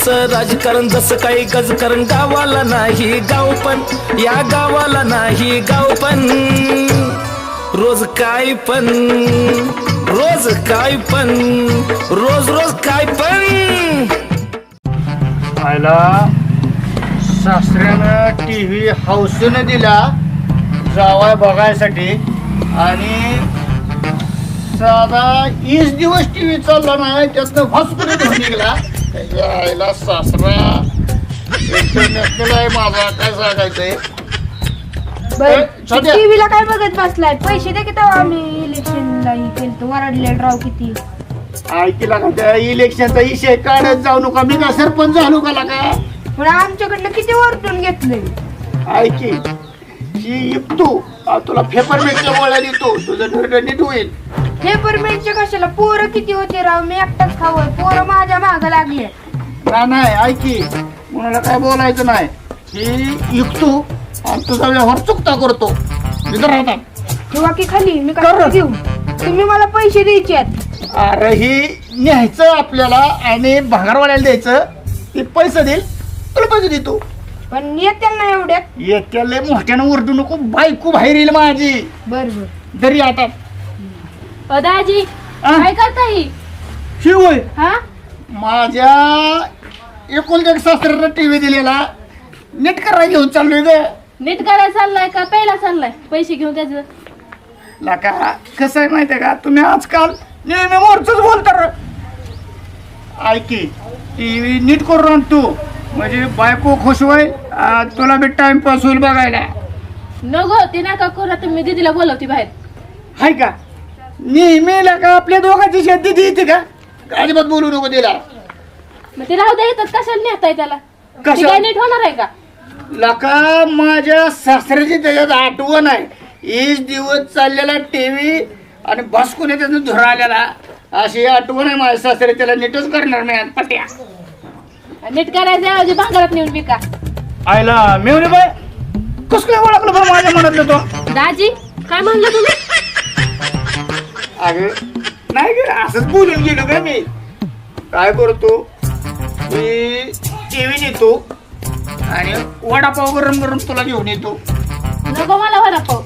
गावाचं राजकारण जसं काही गजकारण गावाला नाही गाव पण. या गावाला नाही गाव पण. रोज काय पण. रोज काय पण. रोज रोज काय पण. आयला सासऱ्यानं टी व्ही हाऊसनं दिला जावाय बघायसाठी. आणि साधा वीस दिवस टी व्ही चालला नाही त्यातनं हॉस्पिटल निघला. यायला सासरा. इंटरनॅशनल आहे माझा काय सांगायचंय? ए, छोट्या. टीव्हीला काय बघत बसलाय? पैसे दे की तेव्हा आम्ही इलेक्शनला हे केलं वाढले राव किती. ऐकला का त्या इलेक्शनचा विषय काढत जाऊ नका. मी का सरपंच झालो का का पण आमच्याकडनं किती वरतून घेतलंय? ऐकी. ही आ, तुला पेपरमेंटच्या गोळ्या देतो तुझं निर्णय नीट होईल. हे परमेंटचे कशाला? पोरं किती होते राव? मी एकटाच खावं. पोरं माझ्या माग लागले. नाही नाही ऐकी. कोणाला काय बोलायचं नाही. ही इकतो आणि तुझा व्यवहार चुकता करतो. इथं राहतात किंवा की खाली? मी काय घेऊ तुम्ही मला पैसे द्यायचे आहेत. अरे ही न्यायचं आपल्याला आणि भांगारवाल्याला द्यायचं. ती पैसे देईल तुला पैसे देतो. पण येत्या ना एवढ्यात? येत्याला मोठ्यानं ओरडू नको बायको बाहेर येईल माझी. बर बर. घरी आता दाजी आ? काय करता ही? शिवय हा? माझ्या एकोणत्या सासऱ्याला टीव्ही दिलेला. नीट करायला घेऊन चाललोय ग. नीट करायला चाललाय का? पहिला चाललाय. पैसे घेऊन त्याचं लाका कसं आहे माहिती आहे का? तुम्ही आजकाल नेहमी मोरच बोलता ऐकी टीव्ही नीट करून आण तू. म्हणजे बायको खुश होईल आ, तुला बी टाइमपास होईल बघायला. नको ते नका करू. आता मी दीदीला बोलवते बाहेर. हाय का? नेहमी का आपल्या दोघांची शेती येते का? अजिबात बोलू नको तिला मग ते राहू द्या येतात कशाला नेताय त्याला? ते कशाला? काय नीट होणार आहे का? लका माझ्या सासऱ्याची त्याच्यात आठवण आहे. वीस दिवस चाललेला टीव्ही आणि बसकुने त्याचं धुरा आलेला अशी आठवण आहे माझ्या सासरे त्याला नीटच करणार नाही पट्या. नीट करायचं ऐवजी भांगारात नेऊन विका. आयला मेवणे बाय कस काय ओळखलं बरं माझ्या मनातलं तो? दाजी काय म्हणलं तुम्ही? अगं नाही ग असंच बोलून गेलो का मी. काय करतो? मी टीव्ही नेतो आणि वडापाव गरम गरम तुला घेऊन येतो. नको मला वडापाव.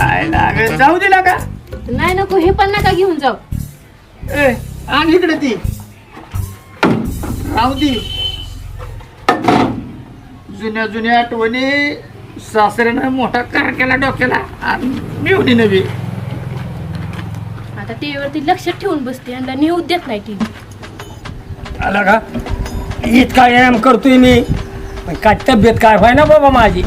आयला अगं जाऊ दिला का? नाही नको हे पण नका घेऊन जाऊ. ए आण इकडे ती. राहू दे. जुन्या जुन्या आठवणी सासऱ्यानं मोठा कार केला डोक्याला आणि मिळवली नवी. आता टीव्हीवरती लक्ष ठेवून बसते आणि नेऊ देत नाही टीव्ही. आला का? इतका व्यायाम करतोय मी. पण काय तब्येत काय व्हाय ना बाबा माझी?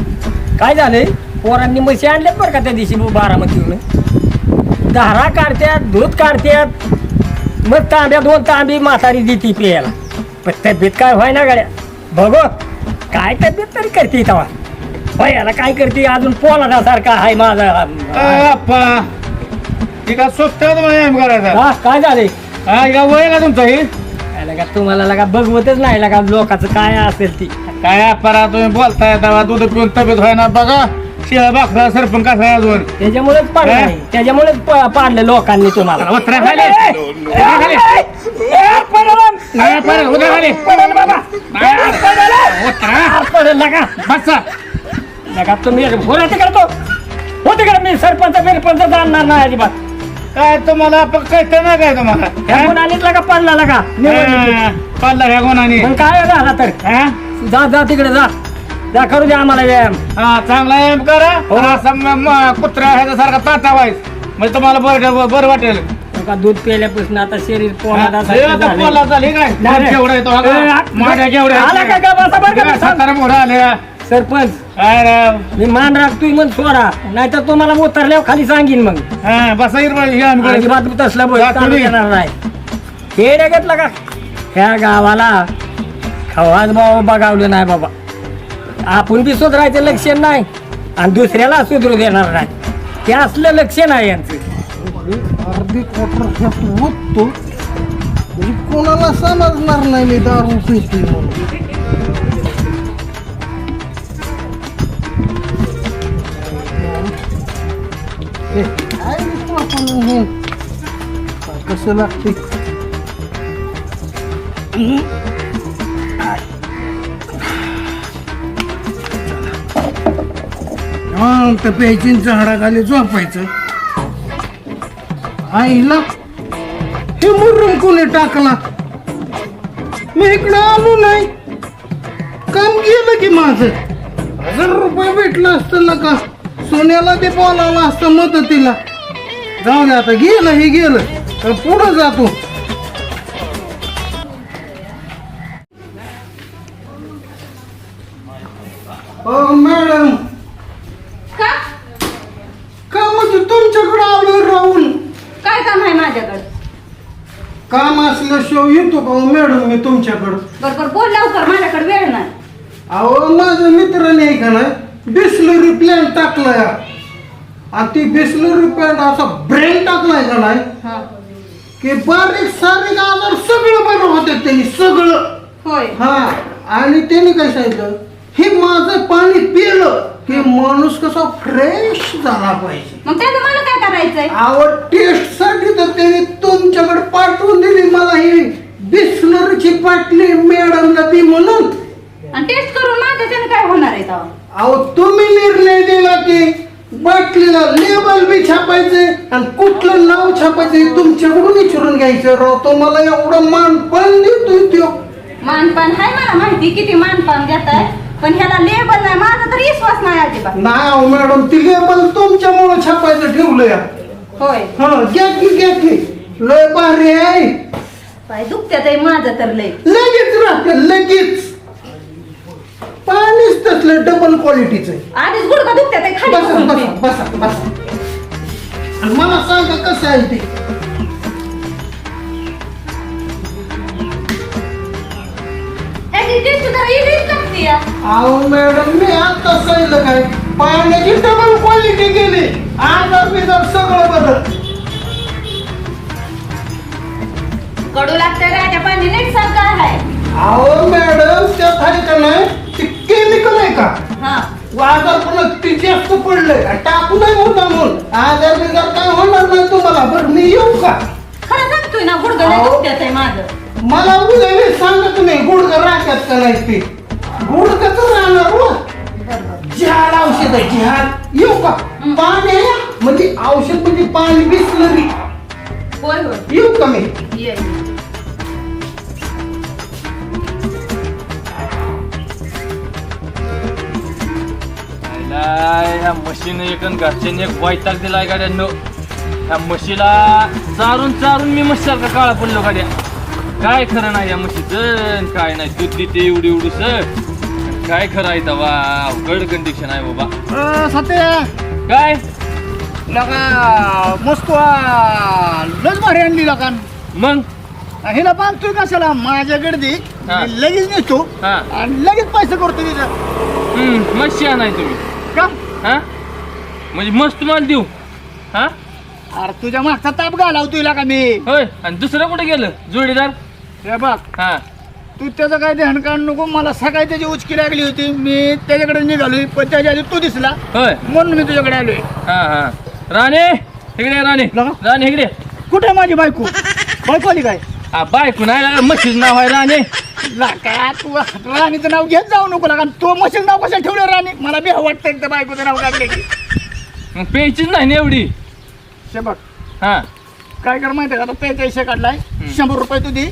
काय झालंय? पोरांनी म्हशी आणल्यात बरं का त्या दिवशी बारामतीहून धारा काढत्यात दूध काढत्यात. मग तांब्या दोन तांबी म्हातारी देते प्यायला. पण तब्येत काय व्हाय ना गाड्या? बघो काय तब्येत तरी करते तेव्हा. होय याला काय करते? अजून पोलादासारखा आहे माझा. व्यायाम करायचा हा काय झाले हा का वय का तुमचं हे लगा तुम्हाला लगा बघवतच नाही लगा लोकांचं काय असेल ती काय तुम्ही बोलताय तेव्हा दूध पिऊन तब्येत व्हाय ना बघा शिळा बाकरा सरपंच कसा आहे अजून त्याच्यामुळेच पाडलं हा? नाही. त्याच्यामुळेच प- पाडलं लोकांनी तुम्हाला उतरा खाली. खाली. पडलं. नाही, पडेल, उद्या खाली. पडलं बाबा. नाही. पडलं. उतरा. आ, पडलं लगा. बसा तुम्ही बोलायचं करतो होते का मी सरपंच बिरपंच जाणणार नाही अजिबात काय तुम्हाला कळतं ना काय तुम्हाला ह्या गुणांनीच लगा पडला लगा निवडणुकीत. हा, ह्या गुणाने मग काय झाला तर हा? जा जा तिकडे जा जा करू द्या आम्हाला व्यायाम हा चांगला एम करा हो. असा म- म- कुत्रा ह्याच्या सारखा ताता वाईस म्हणजे तुम्हाला बरं बरं वाटेल का दूध पिल्यापासून आता शरीर हे पोहादासारखं आता झालंय. पोला झाली काय नाही, येतो हा ए, का? आ- केवढ्या आला का का? बसा बरं का? सातारा मोठा आले सरपंच. काय राव मी मान राखतोय मग सोडा. नाहीतर तुम्हाला उतरल्यावर खाली सांगीन मग. हा बसा हिरवा हे आम्ही करू. अजिबात तसला बोल. जा चालू तुम्ही. येणार नाही. खेळ घेतला का? ह्या गावाला खवाज भाऊ बघावलं नाही बाबा. आपण बी सुधारायचं लक्षण नाही आणि दुसऱ्याला सुधरू देणार नाही. ते असलं लक्षण आहे यांचं. अर्धी क्वार्टर होतो. म्हणजे कोणाला समजणार नाही मी दारू पिते म्हणून. कसं लागते तर प्यायची झाडाखाली झोपायचं. आईला हे मुर्रम कोणी टाकला? मी इकडं आलो नाही. काम केलं की माझ. हजार रुपये भेटलं असतं ना का? सोन्याला ते बोलावलं असतं मदतीला. जाऊ दे आता गेलं हे गेलं. तर पुढं जातो. हो मॅडम. का? का म्हणजे तुमच्याकडे आलो राहून काय काम आहे माझ्याकडं? काम असल्याशिवाय येतो का हो मॅडम मी तुमच्याकडं? बर बर बोल लवकर माझ्याकडे वेळ नाही. अहो माझ्या मित्राने आहे का नाही बिस्लरी प्लॅन टाकलाय. आणि ती बिस्लरी प्लॅन असा ब्रेन टाकलाय का नाही? हा. की बारीक सारीक आजार सगळं बरं होते त्यांनी सगळं. होय. हा. आणि त्याने काय सांगितलं? हे माझं पाणी पिलं की माणूस कसा फ्रेश झाला पाहिजे. मग मला काय करायचंय? आवड टेस्टसाठी तर त्यांनी तुमच्याकडे पाठवून दिली मला ही बिस्लरीची बाटली मॅडमला ती म्हणून. आणि टेस्ट करून माझ्या त्यानं काय होणार आहे तेव्हा? अहो तुम्ही निर्णय दिला की बाटलीला लेबल बी छापायचे आणि कुठलं नाव छापायचं हे तुमच्याकडून विचारून घ्यायचं राव. तो मला एवढं मानपण देतोय त्यो. मानपान आहे मला माहिती किती मानपान देताय पण ह्याला लेबल नाही माझा तर विश्वास नाही अजिबात. अहो मॅडम ती लेबल तुमच्यामुळे छापायचं ठेवलंय. होय. हा घ्या की घ्या की. लय भारी आहे. पाय दुखत्यात आहे माझं तर लय. लगेच राहते लगेच. पाणीच तसलं डबल क्वालिटीचं आहे आधीच गुडघा दुखत्यात आहे खाली बसा बसून बसा पी. बसा बसा. आणि मला सांगा कसं आहे ते? ह्याची टेस्ट जरा वेगळीच लागते या. अहो मॅडम मी आता सांगितलं काय? पाण्याची डबल क्वालिटी गेली आजार बिजार सगळं बदल कडू लागतंय राजा पाणी नीट काय आहे. अहो मॅडम त्यात आहे का नाही? ते केमिकल आहे का? हा. आजार पण ती जास्त पडलंय. टाकू नाही होता म्हणून. आजार बिजार काय होणार नाही तुम्हाला? बरं मी येऊ का? खरं सांगतोय ना गुडघा लय अहो. दुखत्यात आहे माझं. मला उद्या वेळ सांगा तुम्ही गुडघं राहतात का नाही ते? गुडघं तर राहणार हो. झाड औषध आहे झाड येऊ का? पाणी आहे? म्हणजे औषध म्हणजे पाणी बिसलरी. होय होय. येऊ का मी? ये. ये. आयला, ह्या म्हशीनं एक आणि घरच्यांनी एक वैताग दिलाय गाड्यांनो ह्या म्हशीला चारून चारून मी म्हशीसारखा काळा पडलो गाड्या काय खरं नाही या म्हशीचं काय नाही दूध देते एवढी एवढूस काय खरं आहे तवा अवघड कंडिशन आहे बाबा. सत्य. काय? लगा मस्त लस भारी आणली लकान मग? हिला बांधतोय कशाला? माझ्या गर्दी. हा. लगेच नेतो. हा. आणि लगेच पैसे करतो तिथं. हम्म म्हशी नाही तुम्ही. हा? म्हणजे मस्त माल देऊ. हा? अरे तुझ्या मागचा ताप घालावतोय का मी. होय आणि दुसरं कुठे गेलं? जोडीदार? हे बघ हा. तू त्याचं काय ध्यान काढ नको मला सकाळी त्याची उचकी लागली होती. मी त्याच्याकडे निघालोय पण त्याच्या आधी तू दिसला. होय. म्हणून मी तुझ्याकडे आलोय. हा हा. राणे इकडे ये, राणे. लगा. राणे इकडे. कुठे आहे माझी बायको? बायको आली काय? हा बायको नाही म्हशीचं नाव आहे राणे. लाका तू राणीचं नाव घेत जाऊ नको लागा. तो मशीन नाव कशाला ठेवलं राणी? मला बी वाटतं एकदा बायकोचं नाव काढले की. मग प्यायचीच नाही ना एवढी. हे बघ. हा. काय कर माहिती का? आता त्याचा हिशे काढलाय. शंभर रुपये तू दे.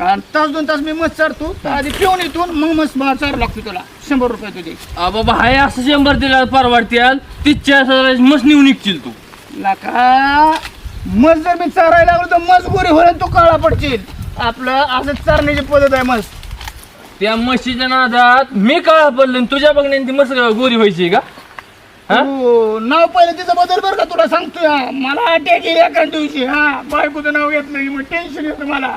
आणि तास दोन तास मी मस्त चारतो. तर आधी पिऊन येतो मग मस्त मला चार लागतो तुला. शंभर रुपये तू दे. आ बाबा हाय असं शंभर दिला चाळीस हजार मस्त नेऊन निघशील तू. लाका. मस्त जर मी चारायला लागलो तर गोरी होईल तू काळा पडशील. आपलं असं चारण्याची पद्धत आहे मस्त. त्या म्हशीच्या नादात मी काळा पडलो आणि तुझ्या बघण्याने ती मस्त गोरी व्हायची का? हा? तू नाव पहिलं तिचं बदल बरं का तुला सांगतोय हा. मला अटॅक येईल एका दिवशी हा बायकोचं नाव घेतलं की मग टेन्शन येतं मला.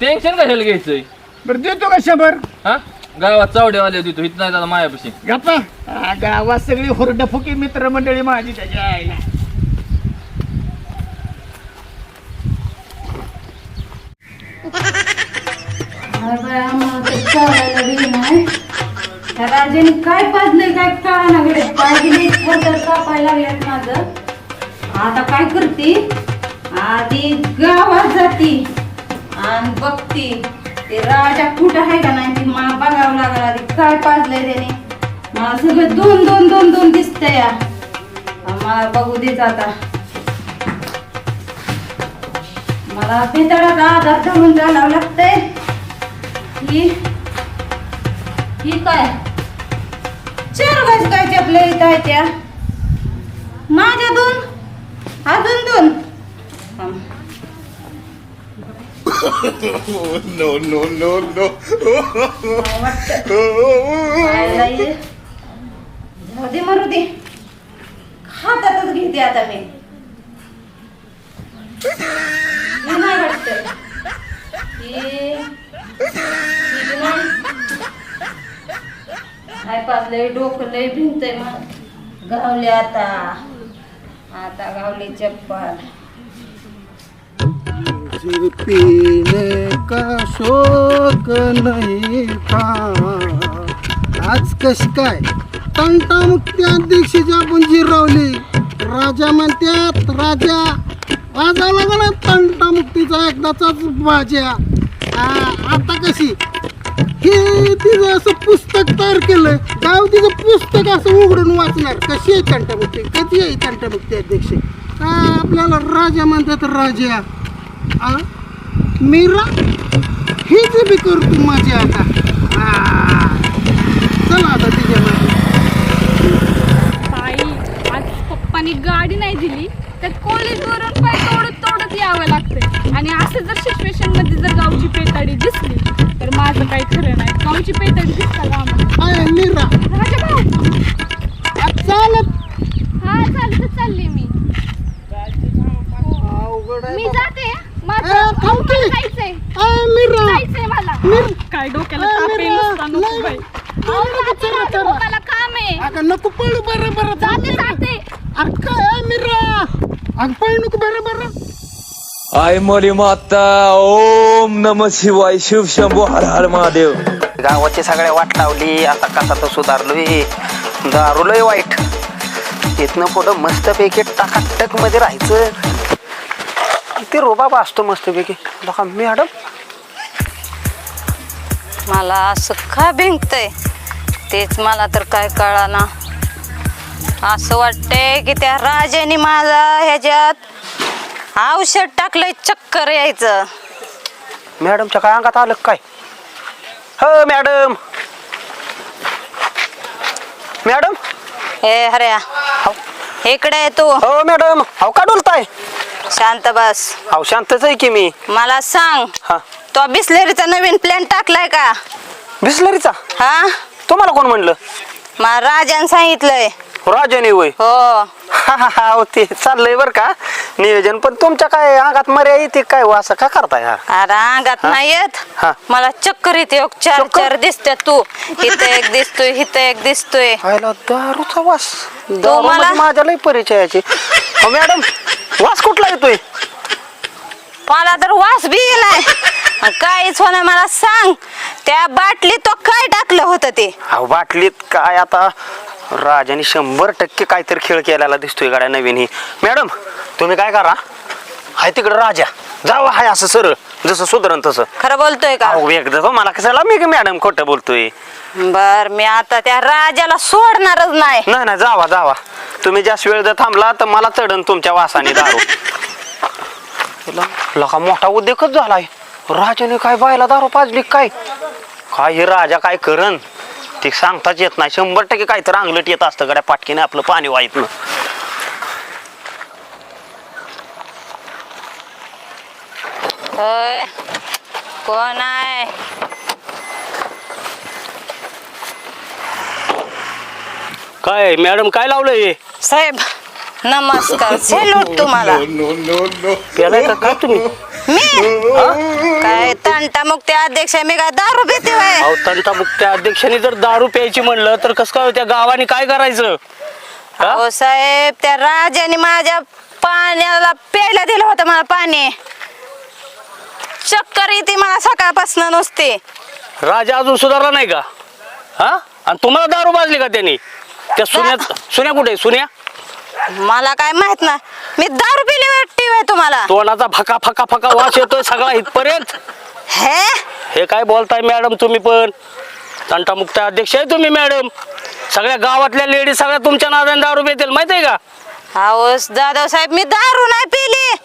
टेन्शन कशाला घ्यायचंय? बरं देतो का शंभर? हा? गावात चावडेवाले देतो इथं नाही दादा मायापाशी. गप्पा. हा, गावात सगळी हुरडफुकी मित्रमंडळी माझी त्याच्या आईला काय बाय आम्हाला तर चालायला बी नाही त्या राजाने काय पाजलंय काय कळा गडे पाय कापायला लागल्यात माझं? आता काय करते? आधी गावात जाती आणि बघती ते राजा कुठं आहे का नाही ती मला बघावं लागलं आधी काय पाजलंय त्याने? मला सगळं दोन दोन दोन दोन दिसतंय या मला बघू देत आता मला पितळाचा आधार ठेवून चालावं लागतंय ही ही काय चार गाज काय आपल्या इथं आहे त्या माझ्या दोन अजून दोन. काय वाटतं? खायला ये. जाऊ दे मरू दे हातातच घेते आता मी हे नाही वाटतं. हे- हे डोकं लय भिंतय मग गावले आता आता गावली चप्पल मुझे पीने का शौक नहीं था आज कश काय तंटामुक्ती अध्यक्षाची आपण जिरवली राजा म्हणतात राजा वाजावं लागला. तंटा मुक्तीचा एकदाचाच भाज्या आता कशी? हे तिचं असं पुस्तक तयार केलं गाव तिचं पुस्तक असं उघडून वाचणार. कशी आहे तंटामुक्ती? कधी आहे तंटामुक्ती अध्यक्ष? आपल्याला राजा म्हणतात राजा. आ मीरा? हेच बी करतो माझी आता. चला आता तिच्या ताई आज पप्पानी गाडी नाही दिली. तर कॉलेजवरून पाय तोडत तोडत यावं लागतंय. आणि असं जर सिच्युएशनमध्ये जर गावची पेताडी दिसली तर माझं काही खरं नाही. गावची पेताडी दिसता का आम्हाला? आय मीरा. राजा भाऊ आ, चालत. हा चालत चालली मी. अवघड आहे मी बाबा. जाते. ए, माझं थांब की. जायचंय. आय मीरा. जायचंय मला. काय डोक्याला ताप नुसता, नको बाई. अहो, जाते, चला. मला काम आहे. अगं नको पळू. बरं बरं जाते जाते. अरे काय? अगं पळू नको बरं बरं आय मोरी माता ओम नम शिवाय शिव शंभू हर हर महादेव. गावाची सगळ्या वाट लावली आता कसा तर सुधारलोय? दारू लय वाईट. इथनं पुढं मस्तपैकी टाकाटकमध्ये राहायचं. ते रोबाब असतो मस्तपैकी. बघा मॅडम. मला असं का भिंकतंय तेच मला तर काय कळाना. असं वाटतंय की त्या राजाने माझा ह्याच्यात औषध टाकलंय चक्कर यायचं. मॅडमच्या काय अंगात आलं काय? हो मॅडम. मॅडम? हे. हऱ्या इकडे ये तू. हो मॅडम. अहो का डोलताय? शांत बस. अहो शांतच आहे की मी. मला सांग हा. तो बिस्लेरीचा नवीन प्लॅन टाकलाय का? बिस्लरीचा? हा? तुम्हाला कोण म्हणलं? मला राजाने सांगितलंय. राजाने वय हो. हा हा हा अहो, ते चाललंय बरं का. नियोजन पण तुमच्या काय अंगात मर्या येते काय हो असं का करताय हा? अरे अंगात नाही येत. हा. मला चक्कर येते एक चार चक्कर? चार दिसते तू. इथं एक दिसतोय इथं एक दिसतोय. दारूचा वास. दारू मला- म्हणजे माझ्या लय परिचयाची. अहो, मॅडम वास कुठला येतोय? मला तर वास बी गेलाय आणि काहीच होणार मला सांग. त्या बाटलीत तो काय टाकलं होतं ते? अहो बाटलीत काय आता? राजाने शंभर टक्के काहीतरी खेळ केलेला दिसतोय गाड्या नवीन ही. मॅडम तुम्ही काय करा? हाय तिकडे राजा. जावा हाय असं सरळ. जसं सुधरण तसं. खरं बोलतोय का? अहो एकदा तो मला कशाला मी मॅडम खोटं बोलतोय? बर मी आता त्या राजाला सोडणारच नाही. नाही नाही जावा जावा. तुम्ही जास्त वेळ जर थांबला तर मला चढन तुमच्या वासाने दारू. तिला? लका मोठा उद्योगच झालाय? राजाने काय बायला दारू पाजली काय? काय हे राजा काय करन ते सांगताच येत नाही. शंभर टक्के काय तर अंगलट येत असतं गड्या पाटकीने आपलं पाणी वाईतनं होय. कोण आहे? काय मॅडम काय लावलंय? साहेब नमस्कार सेल्यूट तुम्हाला. पेलाय का काय तुम्ही? मी? काय तंटा मुक्ती अध्यक्ष आहे, मी काय दारू पिते अहो तंटा त्या अध्यक्षाने जर दारू प्यायची म्हणलं तर कसं काय त्या गावाने काय करायचं? हा? हो साहेब त्या राजाने माझ्या पाण्याला प्यायला दिलं होतं मला पाणी. चक्कर येते मला सकाळपासून नुसते. राजा अजून सुधारला नाही का? हा? आणि तुम्हाला दारू बाजली का त्यांनी? त्या सुन्या सुन्या कुठे आहे? सुन्या? मला काय माहीत ना मी दारू पिली वाटते वय तुम्हाला. तोंडाचा फका फका फका वास येतोय सगळा इथपर्यंत. हे? हे काय बोलताय मॅडम तुम्ही पण? तंटामुक्त अध्यक्ष आहे तुम्ही मॅडम. सगळ्या गावातल्या लेडीज सगळ्या तुमच्या नादाने दारू पितील माहिती आहे का? अहो जाधव साहेब मी दारू नाही पिली.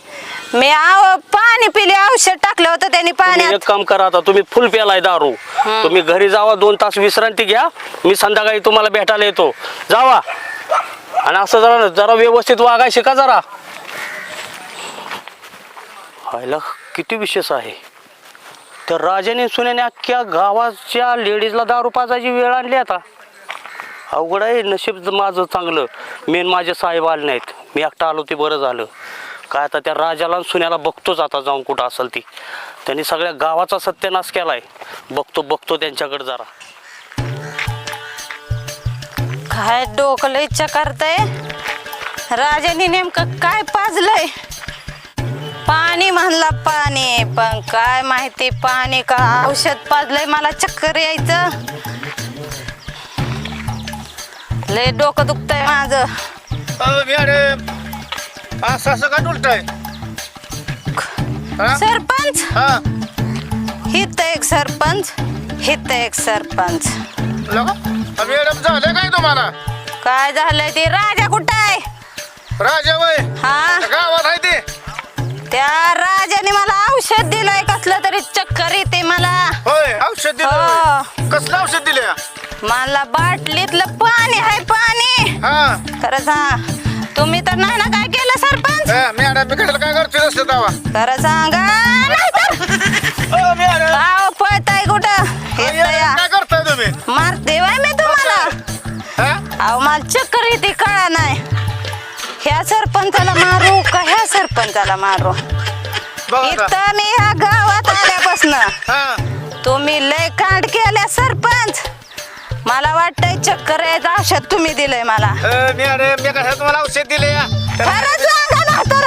मी आव पाणी पिली औषध टाकलं होतं त्यांनी तुम्ही पाण्यात. एक काम करा आता तुम्ही फुल प्यालाय दारू. तुम्ही घरी जावा दोन तास विश्रांती घ्या. मी संध्याकाळी तुम्हाला भेटायला येतो. जावा. आणि असं जरा जरा व्यवस्थित वागाय शिका जरा? व्हायला किती विशेष आहे. तर राजाने सुनेने अख्ख्या गावाच्या लेडीजला दारू पाजायची वेळ आणली आता. अवघड आहे नशीब माझं चांगलं. मेन माझे साहेब आले नाहीत. मी एकटा आलो ते बरं झालं. काय आता त्या राजाला सुन्याला बघतोच आता जाऊन कुठं असेल ती. त्यांनी सगळ्या गावाचा सत्यानाश आहे बघतो बघतो त्यांच्याकडे जरा. काय डोकं लय करतय राजाने नेमकं काय पाजलंय? पाणी म्हणला पाणी पण काय माहिती पाणी का औषध पाजलंय मला चक्कर यायचं. लय डोकं दुखतंय माझं. मॅडम असं असं का उलटाय? सरपंच? हा. हित एक सरपंच हित एक सरपंच. मॅडम झालं काय तुम्हाला? काय झालंय ते? राजा कुठं आहे? राजा वय? हा? गावात आहे ते. त्या राजाने मला औषध दिलंय कसलं तरी चक्कर येते मला. होय औषध दिलं हो. कसलं औषध दिलं? मला बाटलीतलं पाणी आहे पाणी. हा. खरंच हा तुम्ही तर नाही ना काय केलं सरपंच? हा, मॅडम मी कशाला काय करते असतं दावा खरं सांगा. नाहीतर पळताय कुठं? येतं या. काय तुम्ही? मारते वाय मी तुम्हाला. हा? अहो मला चक्कर येते कळा नाही. ह्या सरपंचाला मारू का ह्या सरपंचाला मारू? बघा. इथं मी ह्या गावात आल्यापासून हा. तुम्ही लय कांड केल्या सरपंच. मला वाटतंय चक्कर यायचं औषध तुम्ही दिलंय मला. अ, मॅडम मी कशाला तुम्हाला औषध दिले खरंच सांगा ना तर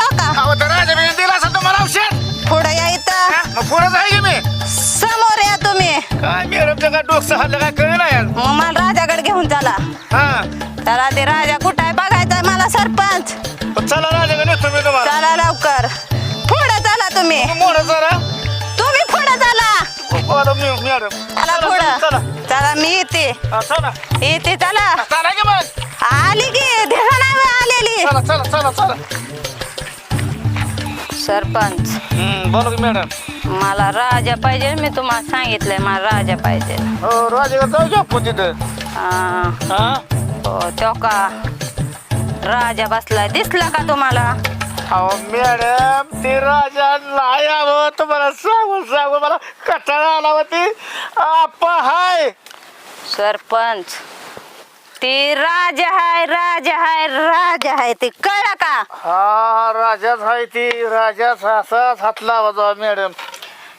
दिला असं तुम्हाला औषध? पुढे या हा, मग पुढंच आहे की मी? समोर या तुम्ही. काय मॅडमचं काय डोकं हल्लं काय कळलं नाही आज. मग मला राजाकडे घेऊन चला. हा. चला ते राजा कुठं आहे? बघायचंय मला सरपंच. मग चला राजा तुम्हाला. चला लवकर. पुढे चला तुम्ही. मोठं जरा. तुम्ही पुढे चला. Madam madam. चला पुढं. चला मी येते. हा, चला. येते चला. चला की मग. आली की आलेली. चला चला चला चला. सरपंच. हम्म, बोला की मॅडम. मला राजा पाहिजे मी तुम्हाला सांगितलंय मला राजा पाहिजे. हो जाऊ आपण तिथं? हा, हा? हो तो का? राजा बसलाय दिसला का तुम्हाला? अहो मॅडम ते राजा नाही यावं तुम्हाला सांगून सांगून मला कटाळा आला होती. आप्पा हाय. सरपंच. ती राजा हाय राजा हाय राजा हाय ते कळलं का? हा राजाच हाय ती राजाच असाच हात लावा मॅडम.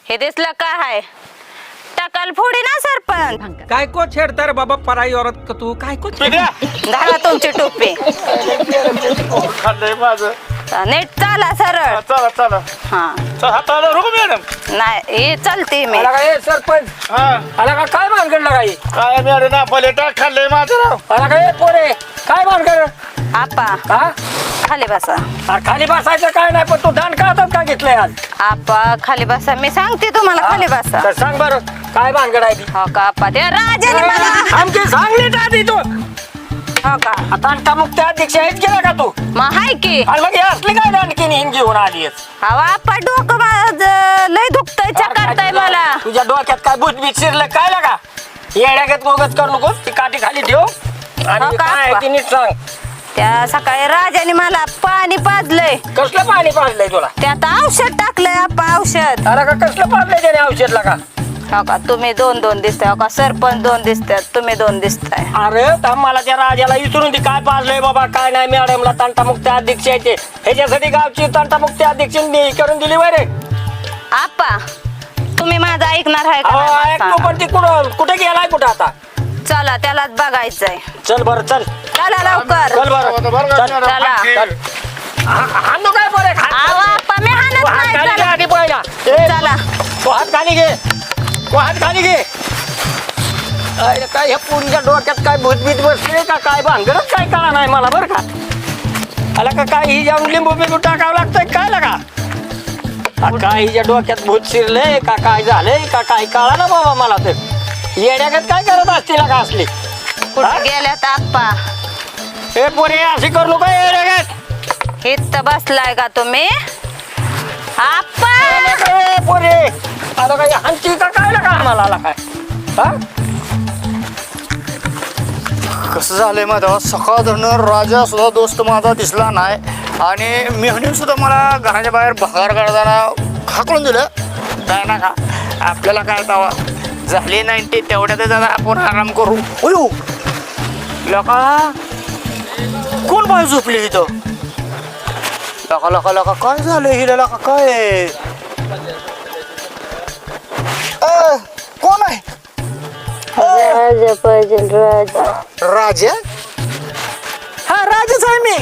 हे दिसलं का हाय? टकल फोडी ना सरपंच. काय को छेडता रे बाबा पराई औरत का तू? काय को घाला तुमची टोपी. खाल्लंय माझं. नीट चाला सरळ. चला चला. हा. चला, हाताला रोग मॅडम. नाही हे चलते मी. आला काय सरपंच? हा. आला का काय भानगड लगाई काय मॅडम ना पलेटा खाल्लंय माझं राव. आला काय पोरे? काय भानगड? आपा. हा? खाली बसा. अरे खाली बसायचं काय नाही पण तू दान का हातात का घेतलंय आज? आपा खाली बसा. मी सांगते तुम्हाला खाली बसा. तर सांग बरं काय भानगड आहे ती? हो का आपा? त्या राजाने मला. आमची सांगली आधी तू. हो का? आता अंता मुक्त अध्यक्ष आहेत गेला का तू? मग हाय की. आणि मग हे असली काय हिंग घेऊन आली अहो आपा डोकं माझं लय दुखतंय चक्करतंय मला. तुझ्या डोक्यात काय बीत शिरलं काय लागा? येड्यागत मोगत करू नको ती काठी खाली ठेव. आणि हो का, काय आहे आप्पा? ती नीट सांग. त्या सकाळी राजाने मला पाणी पाजलंय. कसलं पाणी पाजलंय तुला? त्यात औषध टाकलंय आपा औषध. अरे का कसलं पाजलंय त्याने औषधला का? हो का? तुम्ही दोन दोन दिसताय हो का? सरपंच दोन दिसतात. तुम्ही दोन दिसताय. अरे मला त्या राजाला विचारून ती काय पाजलंय बाबा? काय नाही मॅडमला तंटामुक्त अध्यक्ष आहे ते. ह्याच्यासाठी गावची तंटामुक्त अध्यक्ष करून दिली बरे आपा तुम्ही माझं ऐकणार आहे का नाही मला तू सांगा. पण ती कुठं कुठे गेलाय कुठं आता? चला त्यालाच बघायचंय. चल बरं चल. चला लवकर. चल बरं. चल. चला. चल. हा- हाणू काय बरे मी हाणत नाही चला. चला. तू हात खाली घे. हात खाली घे अरे काय ह्या पुरीच्या डोक्यात काय भूतभीत बसले का? काय भांगरच काय कळा नाही मला बरं का? आला का काय ही जाऊन लिंबू बिंबू टाकावं लागतंय? काय लागा आ, काय हिच्या डोक्यात भूत शिरलंय का? काय झालंय का? काय कळा ना बाबा मला तर येड्यागत काय करत असतील का असली? कुठे गेल्यात आप्पा? हे पोरे अशी करू नका येड्यागत इथं बसलाय का तुम्ही? आप्पा! पोरे आता काय आणखी का काय का? आम्हाला आला काय? हा? कसं झालंय माझा सकाळ धरणं राजा सुद्धा दोस्त माझा दिसला नाही. आणि मेहनी सुद्धा मला घराच्या बाहेर भागार काढताना हाकलून दिलं. काय ना का? आपल्याला काय दावा झाली ते तेवढ्यातच आता आपण आराम करू. उयो हो. लोका कोण बाय झोपली इथं? लका लका लका काय झालं हिला लका काय? अ, कोण आहे राजा पाहिजे राजा राजा हा राजाच आहे मी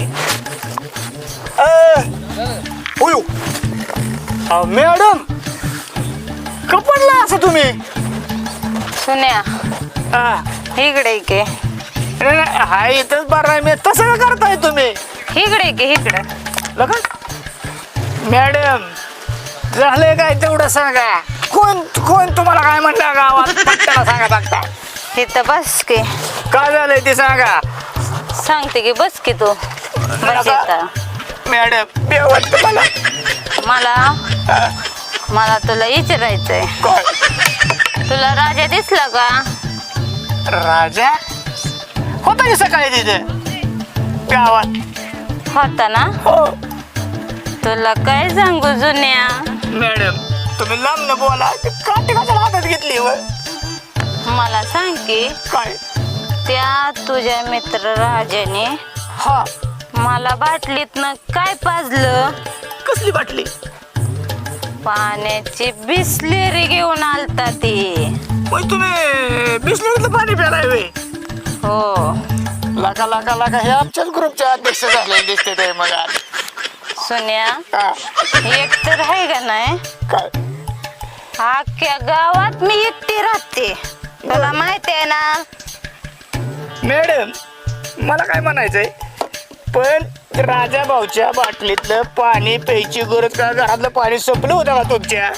उयू मॅडम कपडला असं तुम्ही सुन्या हा इकडे के नाही, नाही, हा इथंच बरं आहे मी तसं का करताय तुम्ही इकडे के इकडे लगा मॅडम झालंय काय तेवढं सांगा. कोण कोण तुम्हाला काय म्हणलं गावात? पट्ट्याला सांगा सांगता इथं बस की. काय झालंय ते सांगा. सांगते की बस की तू. बस इथं. मॅडम बेवत मला. मला? मला तुला विचारायचंय. तुला राजा दिसला का? राजा? होता की सकाळी तिथे? गावात. होता ना हो. तुला काय सांगू जुन्या? मॅडम तुम्ही लांब न बोला ते काठी कशाला हातात घेतली व मला सांग की काय? त्या तुझ्या मित्र राजाने हा. मला बाटलीतनं काय पाजलं? कसली बाटली? पाण्याची बिसलेरी घेऊन आलता ती. मग तुम्ही बिस्लरीतलं पाणी प्यालाय वे हो. लाका लाका लाका हे आमच्याच ग्रुपचे अध्यक्ष झाले दिसते ते मग आज. सुन्या हा, एक तर आहे का नाही? काय? अख्ख्या गावात मी एकटी राहते. तुला माहिती आहे ना? मॅडम मला काय म्हणायचंय? पण राजा भाऊच्या बाटलीतलं पाणी प्यायची गरज का? घरातलं पाणी संपलं होतं का तुमच्या?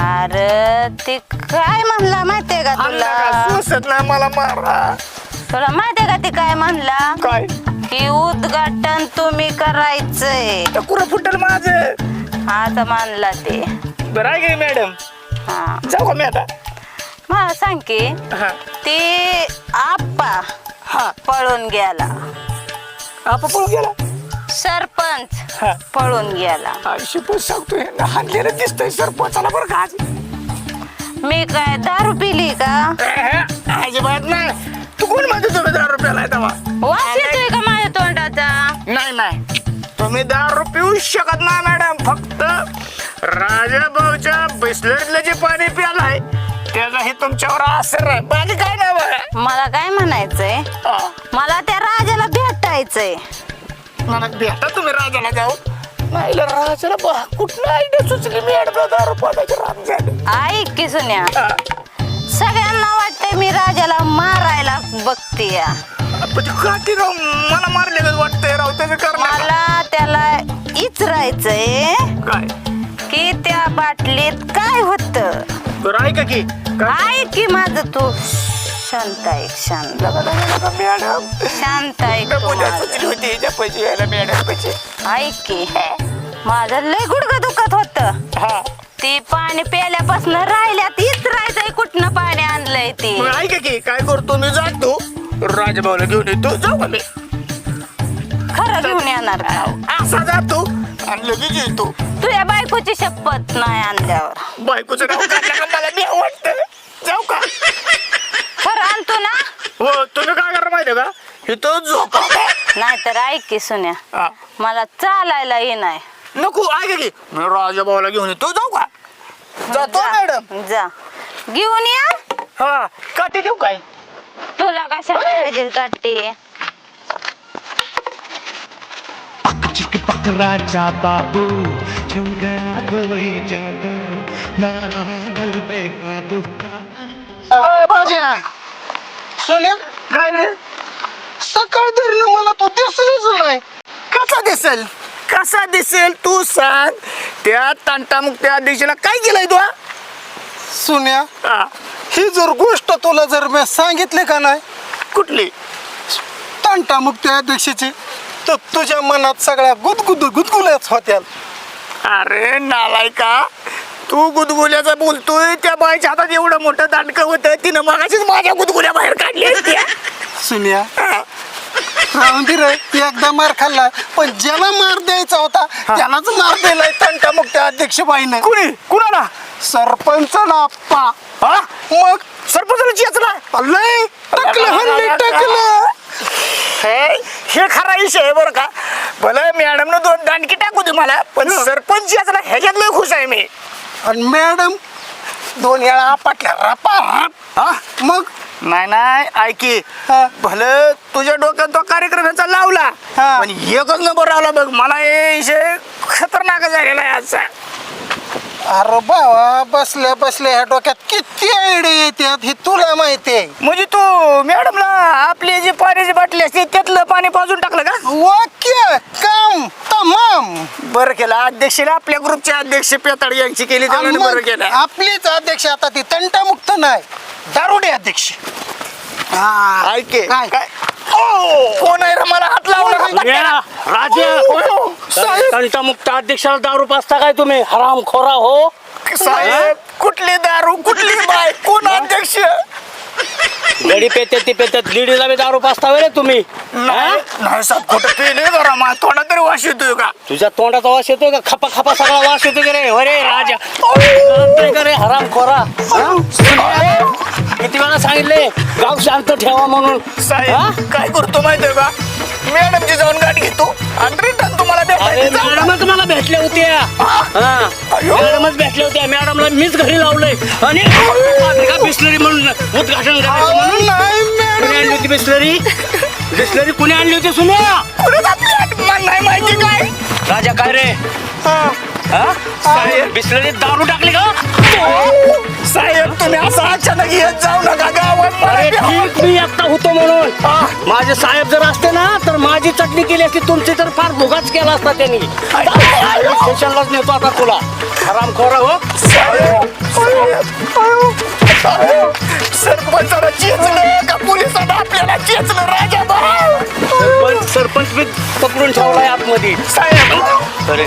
अरे ती काय म्हणला माहितीये का आणला का? तुला सुचत नाही मला मारा. तुला माहितीये का ती काय म्हणला? काय? की उद्घाटन तुम्ही करायचंय. कुठं फुटल माझं? आता मानला ते. बरं आहे की मॅडम? हा. जाऊ का मी आता? मला सांग की हा. ते आप्पा हा. पळून गेला. आपण पळून गेला? सरपंच हा. पळून गेला. आयुष्य पण सांगतोय हानलेलं दिसतंय सरपंचाला बरं का आज. मी काय दारू पिली का? अजिबात नाही. तू कोण म्हणते तुम्ही दहा रुपयाला आहे तेव्हा? वास येतोय का माझ्या तोंडाचा? नाही नाही. तुम्ही दारू पिऊ शकत नाही मॅडम. फक्त राजा भाऊच्या बिस्लरीतलं जे पाणी प्यालाय त्याचाही तुमच्यावर असर आहे. बाकी काय नाही बघा मला काय म्हणायचंय? हा. मला त्या राजाला भेटायचंय. मला भेटा तुम्ही राजाला जाऊ नाही ला राजाला बा कुठलं आयडिया सुचली? मॅडम दारू पाण्याचे राम झाले. ऐक की सुन्या. हा. सगळ्यांना मी राजाला मारायला बघते. पण ती काठी राव मला मारलेलं वाटतंय राव त्याचं करणार मला त्याला इचरायचंय काय? की त्या बाटलीत काय होत? बरं ऐका की. काय? ऐक की माझं तू. शांत ऐक शांत. मॅडम. शांत ऐक मी तू पूजा माझं. सुचली होती याच्या पैसे यायला मॅडम पैसे. ऐक की. माझं लय गुडघं दुखत होत. हा. ती पाणी प्यायल्यापासून राहिल्यात इचरायचंय कुठनं पाणी आणलंय ती? मग ऐका की काय करतो मी? जातो राजभाऊला घेऊन येतो. जाऊ का मी? खरं घेऊन येणार का? असा जातो आणि लगेच येतो. तुझ्या बायकोची शपथ नाही आणल्यावर. बायकोचं नाव काढलं का मला नाही वाटतं. जाऊ का? खरं आणतो ना? हो तुम्ही काय करा माहिती का? इथं झोपा. नाहीतर ऐक की सुन्या. हा. मला चालायला ये नाही. नको ऐका की. मी राजाभाऊला घेऊन येतो. जाऊ का? जातो मॅडम. जा. घेऊन या. हा काठी देऊ काय? तुला कशा पाहिजे काठी? चिक पकराचा बाबू चुंगा गोई जादू नांगल पे कादू सोन्या काय रे? सकाळ धरणं मला तो दिसलंच नाही. कसा दिसेल? कसा दिसेल? तू सांग. त्या तंटामुक्त्या दिशेला काय केलंय तू? सोन्या हा ही जर गोष्ट तुला जर मी सांगितली का नाही कुठली तंटामुक्ती अध्यक्षाची तर तुझ्या मनात सगळ्या गुदगुद गुदगुल्याच होत्या अरे नालायका तू गुदगुल्याचं बोलतोय त्या बाईच्या हातात एवढं मोठं दांडकं होतं तिनं मगाशीच माझ्या गुदगुल्या बाहेर असत्या. सुनिया. राहून दे रे एकदा मार खाल्ला पण ज्याला मार द्यायचा होता त्यालाच मार दिलाय तंटामुक्ती अध्यक्ष बाईनं कुणी? कुणाला? सरपंच नाप्पा हा? मग? सरपंचाला चेचला लय टाकलं हल्ली टाकलं. हे हे खरा विषय आहे बरं का. भलं मॅडमनं दोन दांडकी टाकू दे मला पण सरपंच याचला ह्याच्यात लय खुश आहे मी. आणि मॅडम दोन वेळा आपटल्या रपा रप. हा? मग? नाही नाही ऐकी हा. भलं तुझ्या डोक्यात तो कार्यक्रम याचा लावला हा. पण एकच नंबर लावला बघ मला हे विषय खतरनाक झालेला आहे आजचा अरे बाबा बसल्या बसल्या ह्या डोक्यात किती आयडिया येतात हे तुला माहिती आहे. म्हणजे तू मॅडमला आपली जी पाण्याची बाटली असते त्यातलं पाणी पाजून टाकलं का? वाक्य काम तमाम. बरं केलं. अध्यक्षाला आपल्या ग्रुपचे अध्यक्ष पेताड यांची केली मग बरं केलं. आपलीच अध्यक्ष आता ती तंटामुक्त नाही दारुडे अध्यक्ष. हा, ऐके काय? काय? कोण आहे रे? मला हात लावला राजे! तंटामुक्त अध्यक्षाला दारू पाचता काय तुम्ही? हराम खोरा हो? साहेब कुठली दारू कुठली बाय कोण अध्यक्ष? गडी पेत्यात ती पेत्यात लिडीला बी दारू पाचता रे तुम्ही. नाही नाही साहेब खोटं पेले जरा मला तोंडात तरी वास येतोय का? तुझ्या तोंडाचा वास येतोय का? खपा खपा सगळा वास येतोय का रे? अरे राजा. कळतंय का रे? हराम खोरा. किती वेळा सांगितले गाव शांत ठेवा म्हणून. हा? साहेब काय करतो माहितीये का? मॅडमची जाऊन गाठ घेतो. आणि रिटर्न तुम्हाला अरे मॅडमच मला भेटल्या होत्या. हा? मॅडमच भेटल्या होत्या. मॅडमला मीच घरी लावलंय. आणि बिस्लरी म्हणून उद्घाटन करायचं म्हणून. नाही कुणी आणली होती बिस्लरी? बिस्लरी कुणी आणली होती सुन्या? कुठं नाही माहिती काय. राजा काय रे? हा? बिस्लरी दारू टाकली का? साहेब तुम्ही असं अचानक येत जाऊ नका गावात. अरे ठीक मी एकटा होतो म्हणून. माझे साहेब जर असते ना तर माझी चटणी केली असती तुमची तर फार भुगाच केला असता त्यांनी. स्टेशनलाच नेतो आता तुला. आराम खोरा हो. सरपंचाला चेचलं का? पोलिसांना आपल्याला चेचलं राजा सरपंच सरपंच मी पकडून ठेवलाय आतमध्ये. साहेब. अरे.